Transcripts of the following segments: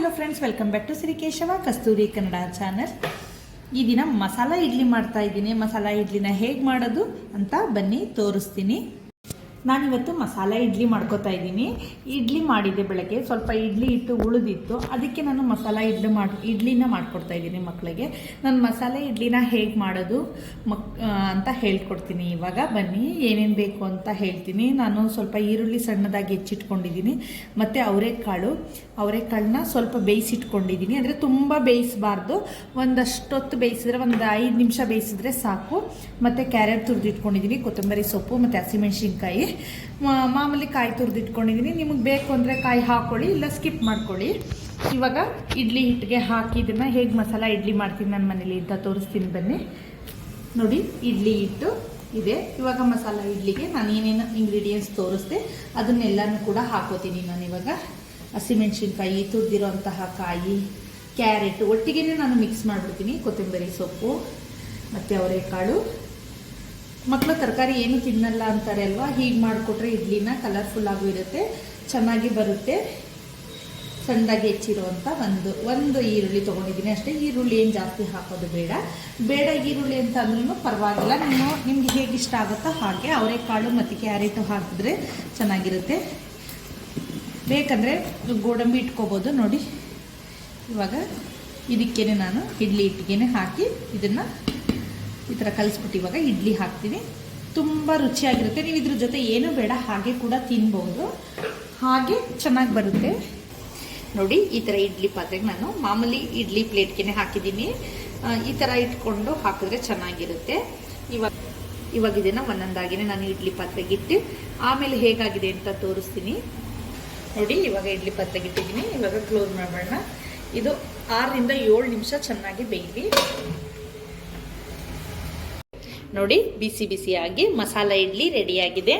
Hello friends welcome back to Shri Keshava Kasturi Kannada channel ಈ ದಿನ ಮಸಾಲ ಇಡ್ಲಿ ಮಾಡ್ತಾ ಇದ್ದೀನಿ. ಮಸಾಲ ಇಡ್ಲಿನ ಹೇಗೆ ಮಾಡೋದು ಅಂತ ಬನ್ನಿ, ತೋರಿಸ್ತೀನಿ. ನಾನಿವತ್ತು ಮಸಾಲೆ ಇಡ್ಲಿ ಮಾಡ್ಕೋತಾ ಇದ್ದೀನಿ. ಇಡ್ಲಿ ಮಾಡಿದ್ದೆ ಬೆಳಗ್ಗೆ ಸ್ವಲ್ಪ ಇಡ್ಲಿ ಇಟ್ಟು ಉಳಿದಿತ್ತು. ಅದಕ್ಕೆ ನಾನು ಮಸಾಲೆ ಇಡ್ಲಿ ಮಾಡಿ, ಇಡ್ಲಿನ ಮಾಡ್ಕೊಡ್ತಾ ಇದ್ದೀನಿ ಮಕ್ಕಳಿಗೆ ನಾನು ಮಸಾಲೆ ಇಡ್ಲಿನ ಹೇಗೆ ಮಾಡೋದು ಮಕ್ ಅಂತ ಹೇಳ್ಕೊಡ್ತೀನಿ ಇವಾಗ. ಬನ್ನಿ, ಏನೇನು ಬೇಕು ಅಂತ ಹೇಳ್ತೀನಿ. ನಾನು ಸ್ವಲ್ಪ ಈರುಳ್ಳಿ ಸಣ್ಣದಾಗಿ ಹೆಚ್ಚಿಟ್ಕೊಂಡಿದ್ದೀನಿ. ಮತ್ತು ಅವರೆಕಾಳು. ಅವರೆಕಾಳನ್ನ ಸ್ವಲ್ಪ ಬೇಯಿಸಿಟ್ಕೊಂಡಿದ್ದೀನಿ. ಅಂದರೆ ತುಂಬ ಬೇಯಿಸಬಾರ್ದು. ಒಂದಷ್ಟೊತ್ತು ಬೇಯಿಸಿದ್ರೆ ಒಂದು ಐದು ನಿಮಿಷ ಬೇಯಿಸಿದ್ರೆ ಸಾಕು. ಮತ್ತು ಕ್ಯಾರೆಟ್ ತುರಿದಿಟ್ಕೊಂಡಿದ್ದೀನಿ. ಕೊತ್ತಂಬರಿ ಸೊಪ್ಪು, ಮತ್ತು ಹಸಿಮೆಣ್ಸಿನ್ಕಾಯಿ. ಮಾಮೂಲಿ ಕಾಯಿ ತುರಿದಿಟ್ಕೊಂಡಿದ್ದೀನಿ ನಿಮಗೆ ಬೇಕು ಅಂದರೆ ಕಾಯಿ ಹಾಕ್ಕೊಳ್ಳಿ ಇಲ್ಲ ಸ್ಕಿಪ್ ಮಾಡ್ಕೊಳ್ಳಿ. ಇವಾಗ ಇಡ್ಲಿ ಹಿಟ್ಟಿಗೆ ಹಾಕಿ ಇದನ್ನು ಹೇಗೆ ಮಸಾಲ ಇಡ್ಲಿ ಮಾಡ್ತೀನಿ ನನ್ನ ಮನೇಲಿ ಅಂತ ತೋರಿಸ್ತೀನಿ ಬನ್ನಿ. ನೋಡಿ, ಇಡ್ಲಿ ಹಿಟ್ಟು ಇದೆ. ಇವಾಗ ಮಸಾಲ ಇಡ್ಲಿಗೆ ನಾನು ಏನೇನು ಇಂಗ್ರೀಡಿಯೆಂಟ್ಸ್ ತೋರಿಸ್ದೆ, ಅದನ್ನೆಲ್ಲನೂ ಕೂಡ ಹಾಕೋತೀನಿ ನಾನು ಇವಾಗ. ಹಸಿಮೆಣ್ಸಿನ್ಕಾಯಿ ತುರಿದಿರೋಂತಹ ಕಾಯಿ, ಕ್ಯಾರೆಟ್ ಒಟ್ಟಿಗೆ ನಾನು ಮಿಕ್ಸ್ ಮಾಡಿಬಿಡ್ತೀನಿ. ಕೊತ್ತಂಬರಿ ಸೊಪ್ಪು, ಮತ್ತು ಅವರೆಕಾಳು ಮಕ್ಕಳು ತರಕಾರಿ ಏನು ತಿನ್ನಲ್ಲ ಅಂತಾರೆ ಅಲ್ವಾ? ಹೀಗೆ ಮಾಡಿಕೊಟ್ರೆ ಇಡ್ಲಿನ ಕಲರ್ಫುಲ್ ಆಗೂ ಇರುತ್ತೆ, ಚೆನ್ನಾಗಿ ಬರುತ್ತೆ. ಚೆಂದಾಗಿ ಹೆಚ್ಚಿರುವಂಥ ಒಂದು ಒಂದು ಈರುಳ್ಳಿ ತೊಗೊಂಡಿದ್ದೀನಿ ಅಷ್ಟೇ. ಈರುಳ್ಳಿ ಏನು ಜಾಸ್ತಿ ಹಾಕೋದು ಬೇಡ. ಬೇಡ ಈರುಳ್ಳಿ ಅಂತ ಅಂದ್ರೂ ಪರವಾಗಿಲ್ಲ. ನೀವು ನಿಮ್ಗೆ ಹೇಗೆ ಇಷ್ಟ ಆಗುತ್ತೋ ಹಾಗೆ ಅವರೆಕಾಳು ಮತ್ತು ಕ್ಯಾರೆಟು ಹಾಕಿದ್ರೆ ಚೆನ್ನಾಗಿರುತ್ತೆ. ಬೇಕಂದರೆ ಗೋಡಂಬಿ ಇಟ್ಕೋಬೋದು ನೋಡಿ. ಇವಾಗ ಇದಕ್ಕೇನೆ ನಾನು ಇಡ್ಲಿ ಇಟ್ಟಿಗೆನೆ ಹಾಕಿ ಇದನ್ನು ಈ ಥರ ಕಲಿಸ್ಬಿಟ್ಟು ಇವಾಗ ಇಡ್ಲಿ ಹಾಕ್ತೀನಿ ತುಂಬ ರುಚಿಯಾಗಿರುತ್ತೆ. ನೀವು ಇದ್ರ ಜೊತೆ ಏನೂ ಬೇಡ, ಹಾಗೆ ಕೂಡ ತಿನ್ಬೋದು. ಹಾಗೆ ಚೆನ್ನಾಗಿ ಬರುತ್ತೆ. ನೋಡಿ, ಈ ಥರ ಇಡ್ಲಿ ಪಾತ್ರೆಗೆ ನಾನು ಮಾಮೂಲಿ ಇಡ್ಲಿ ಪ್ಲೇಟ್ಗೆ ಹಾಕಿದ್ದೀನಿ. ಈ ಥರ ಇಟ್ಕೊಂಡು ಹಾಕಿದ್ರೆ ಚೆನ್ನಾಗಿರುತ್ತೆ. ಇವಾಗ ಇವಾಗ ಇದನ್ನು ಒಂದೊಂದಾಗಿನೇ ನಾನು ಇಡ್ಲಿ ಪಾತ್ರೆಗೆ ಇಟ್ಟು, ಆಮೇಲೆ ಹೇಗಾಗಿದೆ ಅಂತ ತೋರಿಸ್ತೀನಿ. ನೋಡಿ, ಇವಾಗ ಇಡ್ಲಿ ಪಾತ್ರೆಗೆ ಇಟ್ಟಿದ್ದೀನಿ. ಇವಾಗ ಕ್ಲೋಸ್ ಮಾಡೋಣ ಇದು ಆರರಿಂದ ಏಳು ನಿಮಿಷ ಚೆನ್ನಾಗಿ ಬೇಯಲಿ. ನೋಡಿ, ಬಿಸಿ ಬಿಸಿಯಾಗಿ ಮಸಾಲ ಇಡ್ಲಿ ರೆಡಿಯಾಗಿದೆ.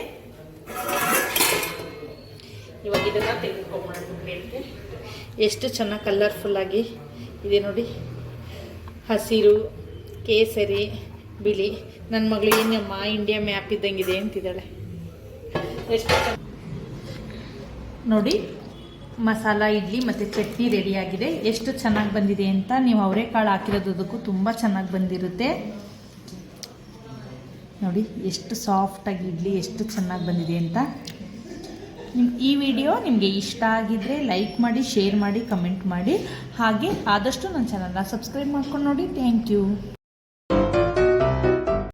ಇವಾಗ ಇದನ್ನು ತೆಗೆದುಕೊಂಡ್ಬಿಟ್ಟು ಎಷ್ಟು ಚೆನ್ನಾಗಿ ಕಲರ್ಫುಲ್ಲಾಗಿ ಇದೆ ನೋಡಿ. ಹಸಿರು, ಕೇಸರಿ, ಬಿಳಿ. ನನ್ನ ಮಗಳು ಏನಮ್ಮ ಇಂಡಿಯಾ ಮ್ಯಾಪ್ ಇದ್ದಂಗಿದೆ ಅಂತಿದ್ದಾಳೆ. ಎಷ್ಟು ನೋಡಿ, ಮಸಾಲ, ಇಡ್ಲಿ ಮತ್ತು ಚಟ್ನಿ ರೆಡಿಯಾಗಿದೆ. ಎಷ್ಟು ಚೆನ್ನಾಗಿ ಬಂದಿದೆ ಅಂತ ನೀವು ಅವರೆಕಾಳು ಹಾಕಿರೋದಕ್ಕೂ ತುಂಬ ಚೆನ್ನಾಗಿ ಬಂದಿರುತ್ತೆ. ನೋಡಿ, ಎಷ್ಟು ಸಾಫ್ಟಾಗಿ ಇಡ್ಲಿ, ಎಷ್ಟು ಚೆನ್ನಾಗಿ ಬಂದಿದೆ ಅಂತ. ನಿಮ್, ಈ ವಿಡಿಯೋ ನಿಮಗೆ ಇಷ್ಟ ಆಗಿದ್ರೆ ಲೈಕ್ ಮಾಡಿ ಶೇರ್ ಮಾಡಿ ಕಮೆಂಟ್ ಮಾಡಿ. ಹಾಗೆ ಆದಷ್ಟು ನನ್ನ ಚಾನಲ್ನ ಸಬ್ಸ್ಕ್ರೈಬ್ ಮಾಡ್ಕೊಂಡು ನೋಡಿ. Thank you